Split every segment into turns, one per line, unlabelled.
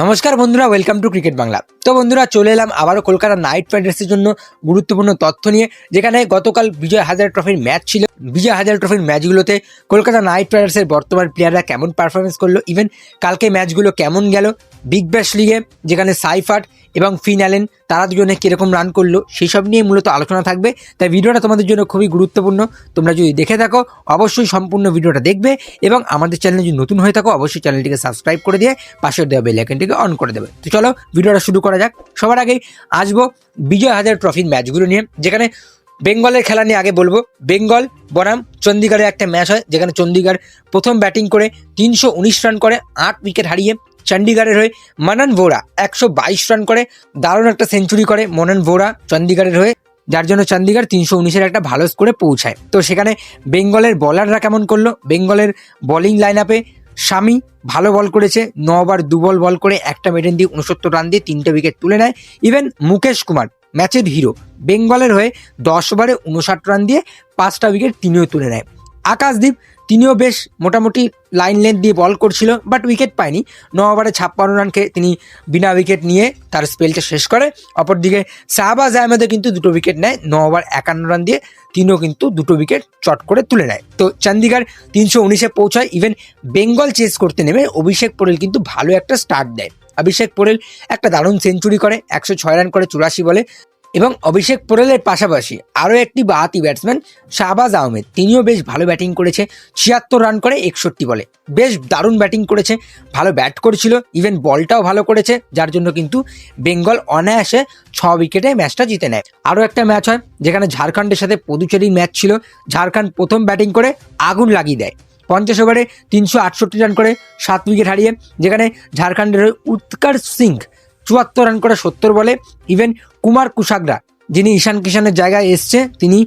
নমস্কার বন্ধুরা welcome to cricket Bangla তো বন্ধুরা, চলে এলাম আবারও কলকাতা নাইট রাইডার্সের জন্য গুরুত্বপূর্ণ তথ্য নিয়ে, যেখানে গতকাল বিজয় হাজার ট্রফির ম্যাচ ছিল। বিজয় হাজার ট্রফির ম্যাচগুলোতে কলকাতা নাইট রাইডার্সের বর্তমান প্লেয়াররা কেমন পারফরমেন্স করল ইভেন কালকে ম্যাচগুলো কেমন গেল। বিগ ব্যাশ লিগে যেখানে সাইফাট এবং ফিন অ্যালেন তারা দুজনে কীরকম রান করল সেই সব নিয়ে মূলত আলোচনা থাকবে। তাই ভিডিওটা তোমাদের জন্য খুবই গুরুত্বপূর্ণ। তোমরা যদি দেখে থাকো, অবশ্যই সম্পূর্ণ ভিডিওটা দেখবে এবং আমাদের চ্যানেলে যদি নতুন হয়ে থাকো, অবশ্যই চ্যানেলটিকে সাবস্ক্রাইব করে দিয়ে পাশের দেওয়া বেল আইকনটিকে অন করে দেবে। তো চলো, ভিডিওটা শুরু করা যাক। সবার আগেই আসব বিজয় হাজার ট্রফির ম্যাচগুলো নিয়ে, যেখানে বেঙ্গলের খেলা নিয়ে আগে বলব। বেঙ্গল, বনাম চণ্ডীগড়ের একটা ম্যাচ হয়, যেখানে চণ্ডীগড় প্রথম ব্যাটিং করে তিনশো উনিশ রান করে, আট উইকেট হারিয়ে চণ্ডীগড়ের হয়ে মনন ভোরা একশো বাইশ রান করে, দারুণ একটা সেঞ্চুরি করে মনন ভোরা চণ্ডীগড়ের হয়ে, যার জন্য চণ্ডীগড় তিনশো উনিশের একটা ভালো স্কোরে পৌঁছায়। তো সেখানে বেঙ্গলের বলাররা কেমন করল? বেঙ্গলের বোলিং লাইন আপে স্বামী ভালো বল করেছে, ন ওভার দু বল বল করে একটা মেডেন দিয়ে উনসত্তর রান দিয়ে তিনটে উইকেট তুলে নেয়। ইভেন মুকেশ কুমার ম্যাচের হিরো বেঙ্গলের হয়ে দশ ওভারে উনষাট রান দিয়ে পাঁচটা উইকেট তিনিও তুলে নেয়। আকাশদীপ তিনিও বেশ মোটামুটি লাইন লেন্থ দিয়ে বল করছিল বাট উইকেট পায়নি। ন ওভারে ছাপ্পান্ন রানকে তিনি বিনা উইকেট নিয়ে তার স্পেলটা শেষ করে। অপরদিকে শাহবাজ আহমেদও কিন্তু দুটো উইকেট নেয়, ন ওভার একান্ন রান দিয়ে তিনিও কিন্তু দুটো উইকেট চট করে তুলে নেয়। তো চণ্ডীগড় তিনশো উনিশে পৌঁছায় ইভেন বেঙ্গল চেস করতে নেমে অভিষেক পোরেল কিন্তু ভালো একটা স্টার্ট দেয়। অভিষেক পোরেল একটা দারুণ সেঞ্চুরি করে, একশো ছয় রান করে চুরাশি বলে। এবং অভিষেক পোরেলের পাশাপাশি আরও একটি বাহাতি ব্যাটসম্যান শাহবাজ আহমেদ। তিনিও বেশ ভালো ব্যাটিং করেছে, ছিয়াত্তর রান করে একষট্টি বলে। বেশ দারুণ ব্যাটিং করেছে, ভালো ব্যাট করেছিল, ইভেন বলটাও ভালো করেছে, যার জন্য কিন্তু বেঙ্গল অনায়াসে ছ উইকেটে ম্যাচটা জিতে নেয়। আরও একটা ম্যাচ হয়, যেখানে ঝাড়খণ্ডের সাথে পদুচেরির ম্যাচ ছিল। ঝাড়খণ্ড প্রথম ব্যাটিং করে আগুন লাগিয়ে দেয়। পঞ্চাশ ওভারে তিনশো আটষট্টি রান করে সাত উইকেট হারিয়ে, যেখানে ঝাড়খণ্ডের উৎকর্ষ সিং চুয়াত্তর রান করে সত্তর বলে। ইভেন কুমার কুশাগরা, যিনি ঈশান কিষানের জায়গায় এসছে, তিনি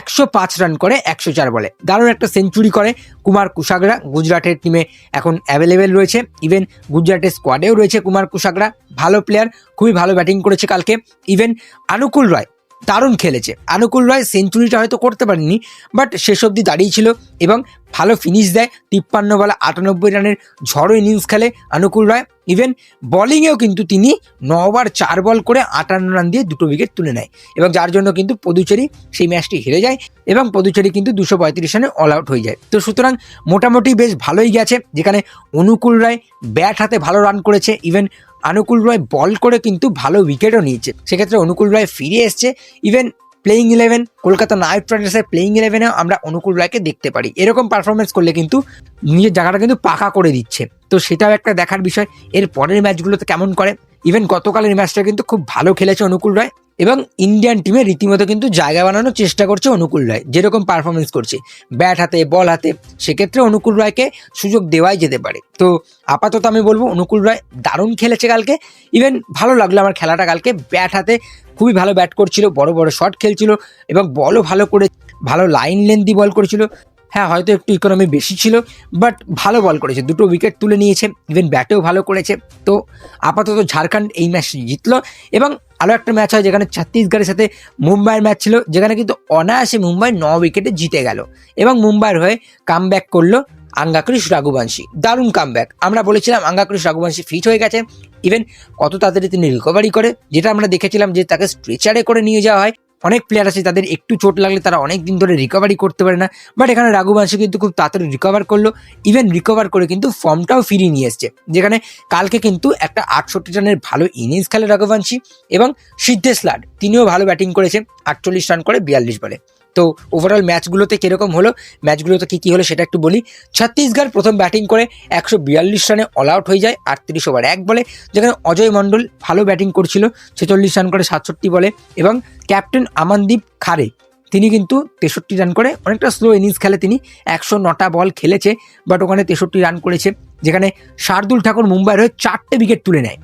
একশো পাঁচ রান করে একশো চার বলে। দারুণ একটা সেঞ্চুরি করে কুমার কুশাগরা। গুজরাটের টিমে এখন অ্যাভেলেবেল রয়েছে। ইভেন গুজরাটের স্কোয়াডেও রয়েছে কুমার কুশাগরা। ভালো প্লেয়ার খুবই ভালো ব্যাটিং করেছে কালকে। ইভেন আনুকুল রায়, দারুণ খেলেছে। আনুকুল রায় সেঞ্চুরিটা হয়তো করতে পারেনি বাট শেষ অবধি দাঁড়িয়েছিল এবং ভালো ফিনিশ দেয়। তিপ্পান্ন বলা আটানব্বই রানের ঝড়ো ইনিংস খেলে আনুকুল রায়। ইভেন বোলিংয়েও কিন্তু তিনি ন ওভার চার বল করে আটান্ন রান দিয়ে দুটো উইকেট তুলে নেয়। এবং যার জন্য কিন্তু পদুচেরি সেই ম্যাচটি হেরে যায় এবং পদুচেরি কিন্তু দুশো পঁয়ত্রিশ রানে অল আউট হয়ে যায়। তো সুতরাং মোটামুটি বেশ ভালোই গেছে, যেখানে অনুকূল রায় ব্যাট হাতে ভালো রান করেছে ইভেন আনুকুল রায় বল করে কিন্তু ভালো উইকেটও নিয়েছে। সেক্ষেত্রে অনুকূল রায় ফিরে এসছে even playing eleven Kolkata Knight রাইডার্সের প্লেইং ইলেভেনে আমরা অনুকূল রায়কে দেখতে পারি। এরকম পারফরমেন্স করলে কিন্তু নিজের জায়গাটা কিন্তু পাকা করে দিচ্ছে। তো সেটাও একটা দেখার বিষয়। এর পরের ম্যাচগুলোতে কেমন করে? ইভেন গতকালের ম্যাচটা কিন্তু খুব ভালো খেলেছে অনুকূল রায় এবং ইন্ডিয়ান টিমে রীতিমতো কিন্তু জায়গা বানানোর চেষ্টা করছে অনুকূল রায়। যেরকম পারফরমেন্স করছে। ব্যাট হাতে বল হাতে, সেক্ষেত্রে অনুকূল রায়কে সুযোগ দেওয়াই যেতে পারে। তো আপাতত আমি বলব, অনুকূল রায় দারুণ খেলেছে কালকে। ইভেন ভালো লাগল আমার খেলাটা কালকে। ব্যাট হাতে খুবই ভালো ব্যাট করছিল, বড় বড় শট খেলছিল এবং বলও ভালো করে, ভালো লাইন লেন্দি বল করেছিল। হ্যাঁ হয়তো একটু ইকোনমি বেশি ছিল বাট ভালো বল করেছে, দুটো উইকেট তুলে নিয়েছে ইভেন ব্যাটেও ভালো করেছে। তো আপাতত ঝাড়খণ্ড এই ম্যাচটি জিতলো এবং আরও একটা ম্যাচ হয় যেখানে ছত্তিশগড়ের সাথে মুম্বাইয়ের ম্যাচ ছিল, যেখানে কিন্তু অনায়াসে মুম্বাই ন উইকেটে জিতে গেল এবং মুম্বাইয়ের হয়ে কাম ব্যাক করল আঙ্গাক্রিস রাঘুবংশী। দারুণ কাম আমরা বলেছিলাম আঙ্গাক্রিস রাঘুবংশী ফিট হয়ে গেছে। ইভেন কত তাড়াতাড়ি তিনি রিকভারি করে, যেটা আমরা দেখেছিলাম যে তাকে স্ট্রেচারে করে নিয়ে যাওয়া হয়। অনেক প্লেয়ার আছে তাদের একটু চোট লাগলে তারা অনেক দিন ধরে রিকভারি করতে পারে না। বাট এখানে রাঘুবংশী কিন্তু খুব তাড়াতাড়ি রিকভার করল। ইভেন রিকভার করে কিন্তু ফর্মটাও ফিরিয়ে নিয়ে এসছে। যেখানে কালকে কিন্তু একটা আটষট্টি রানের ভালো ইনিংস খেলে রাঘুবংশী এবং সিদ্ধেশ লাড, তিনিও ভালো ব্যাটিং করেছে আটচল্লিশ রান করে বিয়াল্লিশ বলে তো ওভারঅল ম্যাচগুলোতে কীরকম হলো? ম্যাচগুলোতে কী কী হলো সেটা একটু বলি। ছত্তিশগড় প্রথম ব্যাটিং করে একশো বিয়াল্লিশ রানে অল আউট হয়ে যায়, আটত্রিশ ওভার এক বলে, যেখানে অজয় মণ্ডল ভালো ব্যাটিং করছিল, ছেচল্লিশ রান করে সাতষট্টি বলে এবং ক্যাপ্টেন আমানদীপ খারে তিনি কিন্তু তেষট্টি রান করে, অনেকটা স্লো ইনিংস খেলে তিনি, একশো নটা বল খেলেছে বাট ওখানে তেষট্টি রান করেছে, যেখানে শার্দুল ঠাকুর মুম্বাইয়ের হয়ে চারটে উইকেট তুলে নেয়।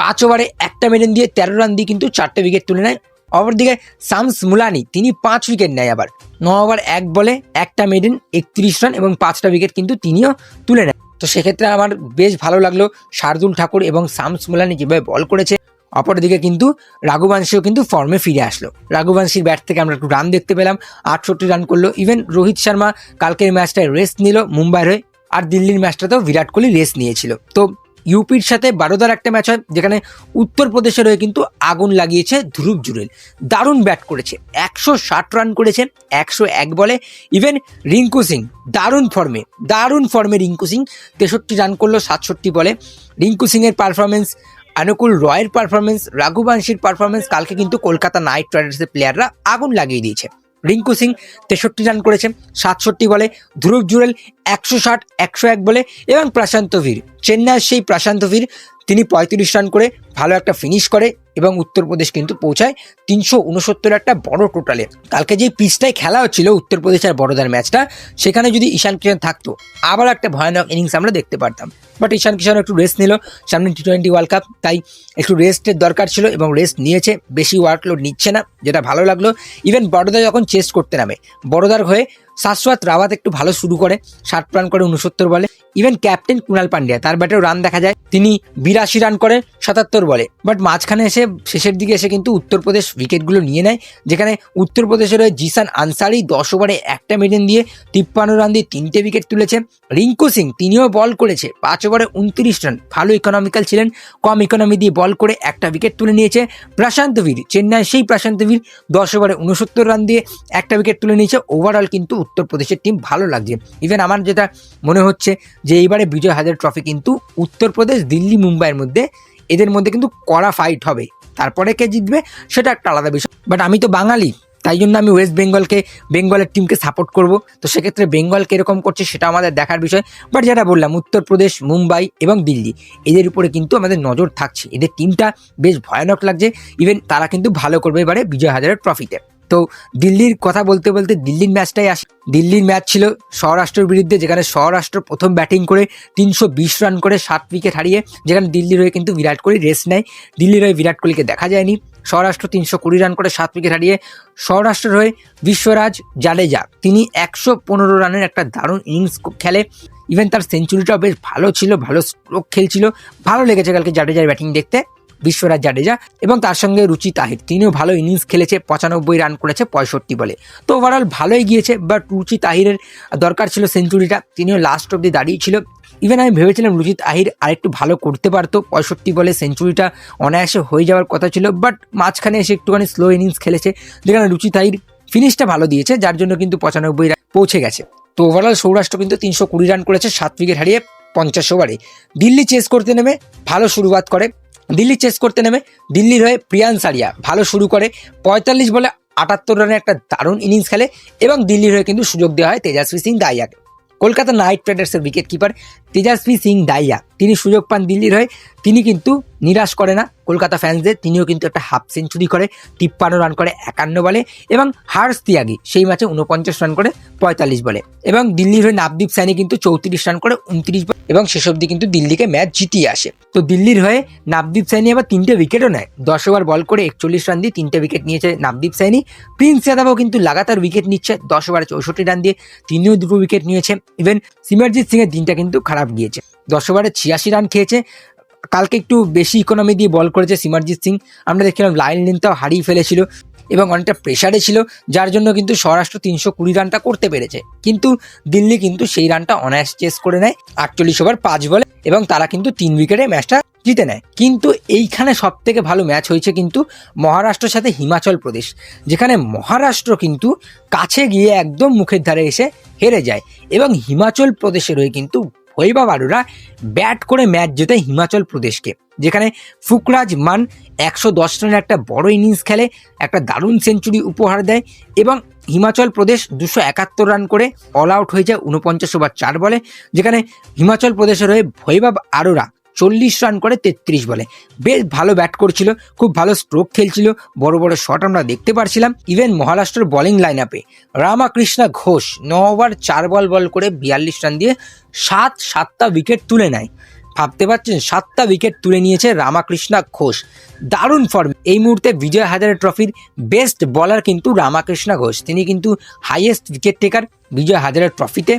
পাঁচ ওভারে একটা মেডেন দিয়ে তেরো রান দিয়ে কিন্তু চারটে উইকেট তুলে নেয় অপরদিকে সামস মুলানি, তিনি পাঁচ উইকেট নেয় আবার। ন ওভার এক বলে একটা মেডেন একত্রিশ রান এবং পাঁচটা উইকেট কিন্তু তিনিও তুলে নেয় তো সেক্ষেত্রে আমার বেশ ভালো লাগল শার্দুল ঠাকুর এবং সামস মুলানি যেভাবে বল করেছে। অপরদিকে কিন্তু রাঘুবংশীও কিন্তু ফর্মে ফিরে আসলো। রাঘুবংশীর ব্যাট থেকে আমরা একটু রান দেখতে পেলাম। আটষট্টি রান করল। ইভেন রোহিত শর্মা কালকের ম্যাচটায় রেস্ট নিল মুম্বাইয়ের হয়ে। আর দিল্লির ম্যাচটাতেও বিরাট কোহলি রেস্ট নিয়েছিল। তো ইউপির সাথে বারোদার একটা ম্যাচ হয়, যেখানে উত্তরপ্রদেশের হয়ে কিন্তু আগুন লাগিয়েছে ধ্রুব জুরেল দারুণ ব্যাট করেছে, একশো ষাট রান করেছে একশো এক বলে। ইভেন রিঙ্কু সিং, দারুণ ফর্মে দারুণ ফর্মে রিঙ্কু সিং, তেষট্টি রান করল, সাতষট্টি বলে। রিঙ্কু সিংয়ের পারফরমেন্স অনুকূল রয়ের পারফরমেন্স রাঘুবাংশীর পারফরমেন্স কালকে কিন্তু কলকাতা নাইট রাইডার্সের প্লেয়াররা আগুন লাগিয়ে দিয়েছে। রিঙ্কু সিং তেষট্টি রান করেছেন সাতষট্টি বলে, ধ্রুব জুরেল একশো ষাট, একশো এক বলে, এবং প্রশান্ত ভীর। চেন্নাইয়ের সেই প্রশান্ত ভীর, তিনি পঁয়ত্রিশ রান করে ভালো একটা ফিনিশ করে এবং উত্তরপ্রদেশ কিন্তু পৌঁছায় তিনশো উনসত্তর একটা বড় টোটালে। কালকে যে পিচটায় খেলা হচ্ছিল উত্তরপ্রদেশ আর বড়োদার ম্যাচটা, সেখানে যদি ঈশান কিষান থাকতো, আবার একটা ভয়ানক ইনিংস আমরা দেখতে পারতাম। বাট ঈশান কিষান একটু রেস্ট নিল, সামনে টি টোয়েন্টি ওয়ার্ল্ড কাপ তাই একটু রেস্টের দরকার ছিল এবং রেস্ট নিয়েছে, বেশি ওয়ার্কলোড নিচ্ছে না, যেটা ভালো লাগল। ইভেন বড়োদা যখন চেস্ট করতে নামে, বড়োদার হয়ে শাশ্বত রাওয়াত একটু ভালো শুরু করে, ষাট রান করে উনসত্তর বলে। ইভেন ক্যাপ্টেন কুণাল পান্ডিয়া, তার ব্যাটেও রান দেখা যায়। তিনি বিরাশি রান করে সাতাত্তর বলে। বাট মাঝখানে এসে, শেষের দিকে এসে কিন্তু উত্তরপ্রদেশ উইকেটগুলো নিয়ে নেয়, যেখানে উত্তরপ্রদেশের হয়ে জিসান আনসারি দশ ওভারে একটা মিডিয়ান দিয়ে তিপ্পান্ন রান দিয়ে তিনটে উইকেট তুলেছে। রিঙ্কু সিং, তিনিও বল করেছে, পাঁচ ওভারে উনত্রিশ রান ভালো ইকোনমিক্যাল ছিলেন, কম ইকোনমি দিয়ে বল করে একটা উইকেট তুলে নিয়েছে প্রশান্ত বীর। চেন্নাই সেই প্রশান্ত বীর দশ ওভারে উনসত্তর রান দিয়ে একটা উইকেট তুলে নিয়েছে। ওভারঅল কিন্তু উত্তরপ্রদেশের টিম ভালো লাগছে। ইভেন আমার যেটা মনে হচ্ছে যে এইবারে বিজয় হাজার ট্রফি কিন্তু উত্তরপ্রদেশ, দিল্লি, মুম্বাইয়ের মধ্যে এদের মধ্যে কিন্তু কড়া ফাইট হবে। তারপরে কে জিতবে সেটা একটা আলাদা বিষয়। বাট আমি তো বাঙালি, তাই জন্য আমি ওয়েস্ট বেঙ্গলকে বেঙ্গলের টিমকে সাপোর্ট করব। তো সেক্ষেত্রে বেঙ্গল কীরকম করছে সেটা আমাদের দেখার বিষয়। বাট যেটা বললাম, উত্তরপ্রদেশ, মুম্বাই এবং দিল্লি, এদের উপরে কিন্তু আমাদের নজর থাকছে। এদের টিমটা বেশ ভয়ানক লাগছে। ইভেন তারা কিন্তু ভালো করবে এবারে বিজয় হাজারের ট্রফিতে তো দিল্লির কথা বলতে বলতে দিল্লির ম্যাচটাই আসে দিল্লির ম্যাচ ছিল সৌরাষ্ট্রের বিরুদ্ধে, যেখানে সৌরাষ্ট্র প্রথম ব্যাটিং করে তিনশো বিশ রান করে সাত উইকেট হারিয়ে, যেখানে দিল্লির হয়ে কিন্তু বিরাট কোহলি রেস্ট নেয়। দিল্লির হয়ে বিরাট কোহলিকে দেখা যায়নি। সৌরাষ্ট্র তিনশো কুড়ি রান করে সাত উইকেট হারিয়ে, সৌরাষ্ট্রের হয়ে বিশ্বরাজ জাডেজা তিনি একশো পনেরো রানের একটা দারুণ ইনিংস খেলে। ইভেন তার সেঞ্চুরিটাও বেশ ভালো ছিল, ভালো স্ট্রোক খেলছিল। ভালো লেগেছে কালকে জাডেজার ব্যাটিং দেখতে। বিশ্বরাজ জাডেজা এবং তার সঙ্গে রুচি তাহির। তিনিও ভালো ইনিংস খেলেছে, পঁচানব্বই রান করেছে, পঁয়ষট্টি বলে। তো ওভারঅল ভালোই গিয়েছে বাট রুচি তাহিরের দরকার ছিল সেঞ্চুরিটা তিনিও লাস্ট অব্দি দাঁড়িয়ে ছিল। ইভেন আমি ভেবেছিলাম রুচিত আহির আরেকটু ভালো করতে পারতো, পঁয়ষট্টি বলে সেঞ্চুরিটা অনায়াসে হয়ে যাওয়ার কথা ছিল বাট মাঝখানে এসে একটুখানি স্লো ইনিংস খেলেছে, যেখানে রুচি তাহির ফিনিশটা ভালো দিয়েছে, যার জন্য কিন্তু পঁচানব্বই রান পৌঁছে গেছে। তো ওভারঅল সৌরাষ্ট্র কিন্তু তিনশো কুড়ি রান করেছে, সাত উইকেট হারিয়ে পঞ্চাশ ওভারে দিল্লি চেস করতে নেমে ভালো শুরুয়াত করে দিল্লি চেস করতে নেমে দিল্লির হয়ে প্রিয়ান সারিয়া ভালো শুরু করে পঁয়তাল্লিশ বলে আটাত্তর রানের একটা দারুণ ইনিংস খেলে এবং দিল্লির হয়ে কিন্তু সুযোগ দেওয়া হয় তেজাস্বী সিং দাইয়াকে। কলকাতা নাইট রাইডার্সের উইকেট কিপার তেজাস্বী সিং দাইয়া তিনি সুযোগ পান দিল্লির হয়ে। তিনি কিন্তু নিরাশ করে না। কলকাতা ফ্যান্সদের তিনিও কিন্তু একটা হাফ সেঞ্চুরি করে। তিপ্পান্ন রান করে একান্ন বলে এবং হার্স তিয়াগি সেই ম্যাচে উনপঞ্চাশ রান করে পঁয়তাল্লিশ বলে। এবং দিল্লির হয়ে নাবদীপ সাইনি কিন্তু চৌত্রিশ রান করে উনত্রিশ বলে এবং শেষ অবধি কিন্তু দিল্লিকে ম্যাচ জিতিয়ে আসে। তো দিল্লির হয়ে নাবদীপ সাইনি আবার তিনটে উইকেটও নেয়। দশ ওভার বল করে একচল্লিশ রান দিয়ে তিনটে উইকেট নিয়েছে নাবদীপ সাইনি। প্রিন্স যাদবও কিন্তু লাগাতার উইকেট নিচ্ছে। দশ ওভারে চৌষট্টি রান দিয়ে। তিনিও দুটো উইকেট নিয়েছে। ইভেন সিমরজিৎ সিং এর দিনটা কিন্তু খারাপ গিয়েছে। দশ ওভারে ছিয়াশি রান খেয়েছে। কালকে একটু বেশি ইকোনমি দিয়ে বল করেছে সিমারজিৎ সিং। আমরা দেখছিলাম লাইন লেন্থটাও হারিয়ে ফেলেছিল এবং অনেকটা প্রেশারে ছিল, যার জন্য কিন্তু স্বরাষ্ট্র তিনশো কুড়ি রানটা করতে পেরেছে। কিন্তু দিল্লি কিন্তু সেই রানটা অনায়াস চেস করে নেয়, আটচল্লিশ ওভার পাঁচ বলে এবং তারা কিন্তু তিন উইকেটে ম্যাচটা জিতে নেয়। কিন্তু এইখানে সব থেকে ভালো ম্যাচ হয়েছে কিন্তু মহারাষ্ট্রের সাথে হিমাচল প্রদেশ, যেখানে মহারাষ্ট্র কিন্তু কাছে গিয়ে একদম মুখের ধারে এসে হেরে যায় এবং হিমাচল প্রদেশের হয়ে কিন্তু ভৈবা বারুরা ব্যাট করে ম্যাচ জেতে হিমাচল প্রদেশকে, যেখানে ফুকরাজ মান একশো দশ রানের একটা বড় ইনিংস খেলে, একটা দারুণ সেঞ্চুরি উপহার দেয় এবং হিমাচল প্রদেশ দুশো একাত্তর রান করে অল আউট হয়ে যায় উনপঞ্চাশ ওভার চার বলে, যেখানে হিমাচল প্রদেশের হয়ে ভৈবাব আরোরা চল্লিশ রান করে তেত্রিশ বলে। বেশ ভালো ব্যাট করছিল, খুব ভালো স্ট্রোক খেলছিল, বড় বড় শট আমরা দেখতে পারছিলাম ইভেন মহারাষ্ট্রের বোলিং লাইন আপে রামাকৃষ্ণা ঘোষ ন ওভার চার বল বল করে বিয়াল্লিশ রান দিয়ে সাত, সাতটা উইকেট তুলে নেয়। ভাবতে পারছেন, সাতটা উইকেট তুলে নিয়েছে রামাকৃষ্ণা ঘোষ। দারুণ ফর্ম এই মুহূর্তে বিজয় হাজারে ট্রফির বেস্ট বলার কিন্তু রামাকৃষ্ণা ঘোষ। তিনি কিন্তু highest wicket taker Vijay Hazare ট্রফিতে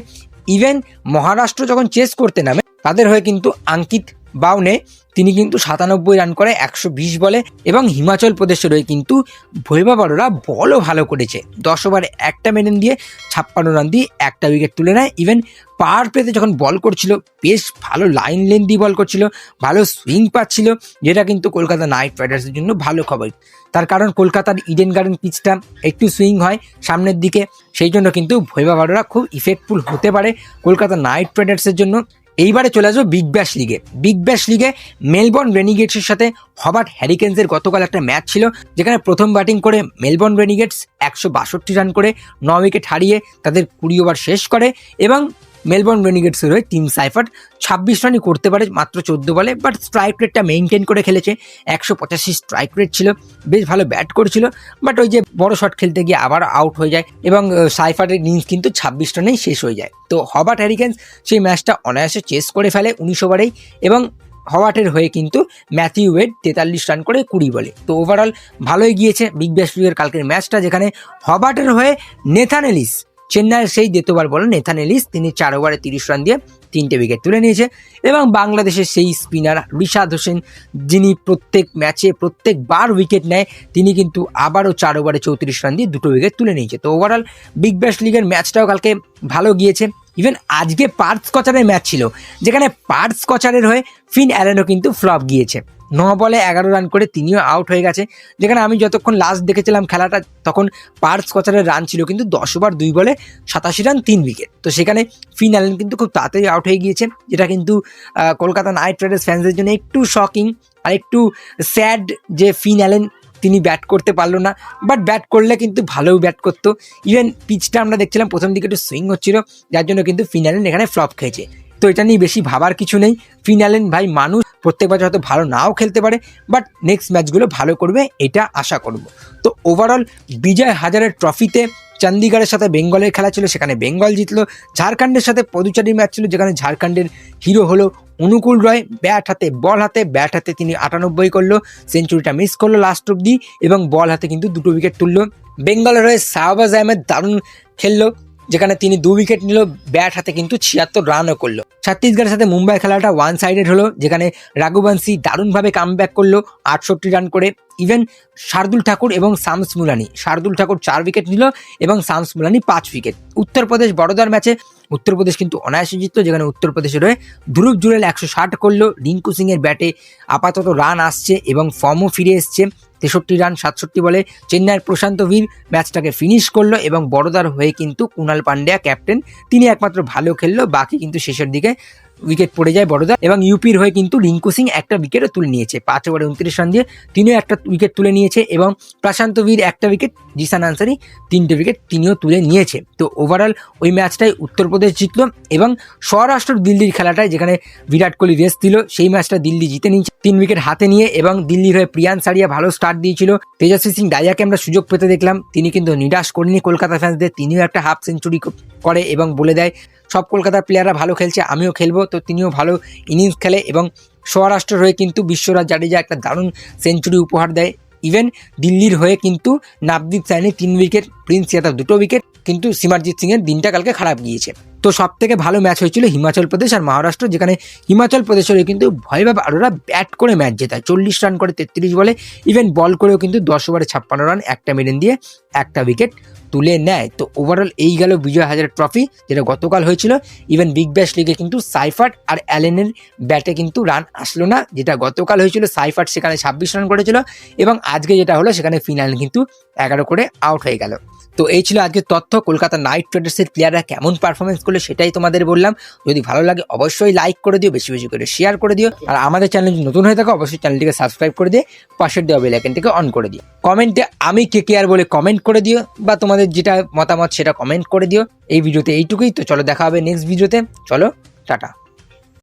ইভেন মহারাষ্ট্র যখন চেস করতে নামে, তাদের হয়ে কিন্তু আঙ্কিত বাউনে তিনি কিন্তু সাতানব্বই রান করে একশো বিশ বলে এবং হিমাচল প্রদেশের হয়ে কিন্তু ভৈবা বড়রা বলও ভালো করেছে। দশ ওভারে একটা মেডেন দিয়ে ছাপ্পান্ন রান দিয়ে একটা উইকেট তুলে নেয়। ইভেন পাওয়ার প্লেতে যখন বল করছিল, বেশ ভালো লাইন লেন দিয়ে বল করছিল, ভালো সুইং পাচ্ছিল, যেটা কিন্তু কলকাতা নাইট রাইডার্সের জন্য ভালো খবর। তার কারণ কলকাতার ইডেন গার্ডেন পিচটা একটু সুইং হয় সামনের দিকে, সেই জন্য কিন্তু ভৈবা বড়রা খুব ইফেক্টফুল হতে পারে কলকাতা নাইট রাইডার্সের জন্য। এইবারে চলে আসব বিগ ব্যাশ লিগে বিগ ব্যাশ লিগে মেলবর্ন রেনিগেটসের সাথে হবার্ট হ্যারিকেন্সের গতকাল একটা ম্যাচ ছিল, যেখানে প্রথম ব্যাটিং করে মেলবর্ন রেনিগেটস একশো বাষট্টি রান করে ন উইকেট হারিয়ে তাদের কুড়ি ওভার শেষ করে এবং মেলবর্ন রেনিগেটসের হয়ে টিম সাইফার্ট ছাব্বিশ রানই করতে পারে মাত্র চোদ্দ বলে বাট স্ট্রাইক রেটটা মেনটেন করে খেলেছে। একশো পঁচাশি স্ট্রাইক রেট ছিল, বেশ ভালো ব্যাট করেছিল বাট ওই যে বড় শট খেলতে গিয়ে আবার আউট হয়ে যায় এবং সাইফারের ইনিংস কিন্তু ছাব্বিশ রানেই শেষ হয়ে যায়। তো হবার্ট হ্যারিকেন্স সেই ম্যাচটা অনায়াসে চেস করে ফেলে উনিশ ওভারেই এবং হওয়াটের হয়ে কিন্তু ম্যাথিউ ওয়েড তেতাল্লিশ রান করে কুড়ি বলে। তো ওভারঅল ভালোই গিয়েছে বিগ ব্যাশ লিগের কালকের ম্যাচটা যেখানে হবার্টের হয়ে নেথান এলিস চেন্নাইয়ের সেই দ্বিতীয়বার বলেন নেথান এলিস তিনি চার ওভারে তিরিশ রান দিয়ে তিনটে উইকেট তুলে নিয়েছে এবং বাংলাদেশের সেই স্পিনার রিশাদ হোসেন, যিনি প্রত্যেক ম্যাচে প্রত্যেকবার উইকেট নেয়, তিনি কিন্তু আবারও চার ওভারে চৌত্রিশ রান দিয়ে দুটো উইকেট তুলে নিয়েছে। তো ওভারঅল বিগ ব্যাশ লিগের ম্যাচটাও কালকে ভালো গিয়েছে। ইভেন আজকে পার্থ কচারের ম্যাচ ছিল, যেখানে পার্থ কচারের হয়ে ফিন অ্যালেনও কিন্তু ফ্লপ গিয়েছে। ন বলে এগারো রান করে তিনিও আউট হয়ে গেছে, যেখানে আমি যতক্ষণ লাস্ট দেখেছিলাম খেলাটা, তখন পার্স কচারের রান ছিল কিন্তু দশ ওভার দুই বলে সাতাশি রান তিন উইকেট তো সেখানে ফিন অ্যালেন কিন্তু খুব তাড়াতাড়ি আউট হয়ে গিয়েছে, যেটা কিন্তু কলকাতা নাইট রাইডার্স ফ্যান্সদের জন্য একটু শকিং আর একটু স্যাড যে ফিন অ্যালেন তিনি ব্যাট করতে পারল না বাট ব্যাট করলে কিন্তু ভালোও ব্যাট করতো। ইভেন পিচটা আমরা দেখছিলাম, প্রথম দিকে একটু সুইং হচ্ছিল, যার জন্য কিন্তু ফিনালেন এখানে ফ্লপ খেয়েছে। তো এটা নিয়ে বেশি ভাবার কিছু নেই। ফিনালেন ভাই মানুষ, প্রত্যেক বছর হয়তো ভালো নাও খেলতে পারে বাট নেক্সট ম্যাচগুলো ভালো করবে, এটা আশা করব। তো ওভারঅল বিজয় হাজারের ট্রফিতে চণ্ডীগড়ের সাথে বেঙ্গলের খেলা ছিল, সেখানে বেঙ্গল জিতলো। ঝাড়খণ্ডের সাথে পদুচারির ম্যাচ ছিল, যেখানে ঝাড়খণ্ডের হিরো হলো অনুকূল রয়, ব্যাট হাতে, বল হাতে, ব্যাট হাতে তিনি আটানব্বই করল, সেঞ্চুরিটা মিস করল লাস্ট অব্দি এবং বল হাতে কিন্তু দুটো উইকেট তুললো। বেঙ্গলের হয়ে শাহবাজ আহমেদ দারুণ খেললো। যেখানে তিনি দু উইকেট নিল ব্যাট হাতে কিন্তু ছিয়াত্তর রানও করল। ছত্তিশগড়ের সাথে মুম্বাই খেলাটা ওয়ান সাইডেড হলো, যেখানে রাঘুবংশী দারুণভাবে কাম ব্যাক করল, আটষট্টি রান করে। ইভেন শার্দুল ঠাকুর এবং শামস মুলানি, শার্দুল ঠাকুর চার উইকেট নিল এবং শামস মুলানি পাঁচ উইকেট উত্তরপ্রদেশ বড়োদার ম্যাচে উত্তরপ্রদেশ কিন্তু অনায়াসে জিতলো, যেখানে উত্তরপ্রদেশের হয়ে ধ্রুব জুরেল একশো ষাট করল। রিঙ্কু সিংয়ের ব্যাটে আপাতত রান আসছে এবং ফর্মও ফিরে এসছে। তেষট্টি রান, সাতষট্টি বলে চেন্নাইয়ের প্রশান্ত বীর ম্যাচটাকে ফিনিশ করল এবং বড়দার হয়ে কিন্তু কুণাল পান্ডিয়া ক্যাপ্টেন তিনি একমাত্র ভালো খেললো, বাকি কিন্তু শেষের দিকে উইকেট পড়ে যায় বড়োদা এবং ইউপির হয়ে কিন্তু রিঙ্কু সিং একটা উইকেটও তুলে নিয়েছে। পাঁচ ওভারে উনত্রিশ রান দিয়ে তিনিও একটা উইকেট তুলে নিয়েছে এবং প্রশান্ত বীর একটা উইকেট জিসান আনসারি তিনটে উইকেট তিনিও তুলে নিয়েছে। তো ওভারঅল ওই ম্যাচটাই উত্তরপ্রদেশ জিতলো এবং স্বরাষ্ট্র দিল্লির খেলাটায় যেখানে বিরাট কোহলি রেস্ট দিল, সেই ম্যাচটা দিল্লি জিতে নিয়েছে। তিন উইকেট হাতে নিয়ে এবং দিল্লির হয়ে প্রিয়ান সারিয়া ভালো স্টার্ট দিয়েছিল। তেজস্বী সিং ডাইয়াকে আমরা সুযোগ পেতে দেখলাম। তিনি কিন্তু নিরাশ করেনি কলকাতা ফ্যান্সদের তিনিও একটা হাফ সেঞ্চুরি করে এবং বলে দেয় সব কলকাতার প্লেয়াররা ভালো খেলছে, আমিও খেলব। তো তিনিও ভালো ইনিংস খেলে এবং স্বরাষ্ট্রের হয়ে কিন্তু বিশ্বরাজ জাডেজা একটা দারুণ সেঞ্চুরি উপহার দেয়। ইভেন দিল্লির হয়ে কিন্তু নবদীপ সাইনি তিন উইকেট প্রিন্স ইয়াদব দুটো উইকেট কিন্তু সিমারজিৎ সিংয়ের দিনটা কালকে খারাপ গিয়েছে। তো সব থেকে ভালো ম্যাচ হয়েছিল হিমাচল প্রদেশ আর মহারাষ্ট্র, যেখানে হিমাচল প্রদেশের কিন্তু ভয়ভাবে আরোরা ব্যাট করে ম্যাচ জেতায়। চল্লিশ রান করে তেত্রিশ বলে ইভেন বল করেও কিন্তু দশ ওভারে ছাপ্পান্ন রান একটা মেডেন দিয়ে একটা উইকেট তুলে নেয়। তো ওভারঅল এই গেল বিজয় হাজার ট্রফি যেটা গতকাল হয়েছিল। ইভেন বিগ ব্যাশ লিগে কিন্তু সাইফার্ট আর অ্যালেনের ব্যাটে কিন্তু রান আসলো না, যেটা গতকাল হয়েছিল। সাইফার্ট সেখানে ছাব্বিশ রান করেছিল এবং আজকে যেটা হলো, সেখানে ফিনাল কিন্তু এগারো করে আউট হয়ে গেল। তো এই ছিল আজকের তথ্য। কলকাতা নাইট রাইডার্সের প্লেয়াররা কেমন পারফরমেন্স করল সেটাই তোমাদের বললাম। যদি ভালো লাগে অবশ্যই লাইক করে দিও, বেশি বেশি করে শেয়ার করে দিও। আর আমাদের চ্যানেল যদি নতুন হয়ে থাকো, অবশ্যই চ্যানেলটিকে সাবস্ক্রাইব করে দিয়ে পাশের দেওয়া বেল আইকনটিকে অন করে দিও। কমেন্টে আমি কে কে আর বলে কমেন্ট করে দিও, বা তোমাদের যেটা মতামত সেটা কমেন্ট করে দিও। এই ভিডিওতে এইটুকুই, তো চলো দেখা হবে নেক্সট ভিডিওতে চলো, টাটা।